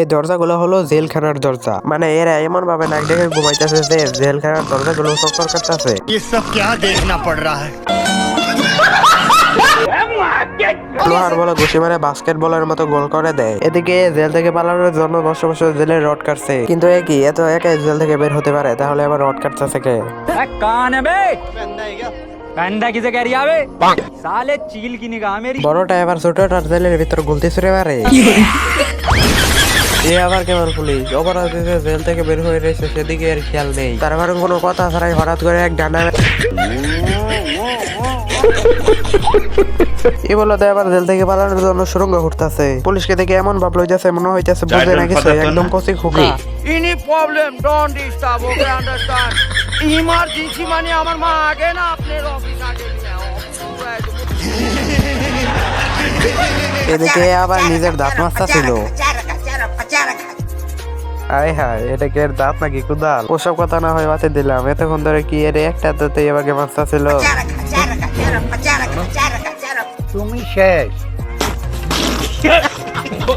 এই দরজাগুলো হলো জেলখানার দরজা। মানে এরা এমন ভাবে নাক ডেকে ঘুমাইতেছে যে জেলখানার দরজাগুলো চক্কর কাটতেছে লোহার বলে ঘুষি মারে বাস্কেট বলের মতো গোল করে দেয়। এদিকে জেল থেকে পালানোর জন্য বর্ষ বছর জেলে রড কাটছে। কিন্তু একই এত একাই জেল থেকে বের হতে পারে তাহলে আবার রড কাটতেছে কে? বড়টা এবার ছোটটার জেলের ভিতর গুলতে ছুড়ে পারে এ আবার কেমন পুলিশ? জেল থেকে বের হয়ে রয়েছে সেদিকে এর খেয়াল নেই। তার কারণ কোনো কথা ছাড়াই হঠাৎ করে এক ডানা এ বলো তো এবার জেল থেকে পালানোর জন্য সুরঙ্গ ঘুরতেছে। পুলিশকে দেখে এমন ভাব লইতেছে মনে হইতেছে বুঝে না? কিছু একদম কচি খুকি। Any problem don't disturb okay understand emergency মানে আমার মা আগে না আপনার অফিস আগে এদিকে আবার নিজের দাঁত মাছটা ছিল। পচা আয় হায় এটা কি এর দাঁত নাকি কুদাল? ওসব কথা না হয় বাতে দিলাম। এতক্ষণ ধরে কি এর একটা দাঁতে এবারে মাছটা ছিল তুমি শেষ।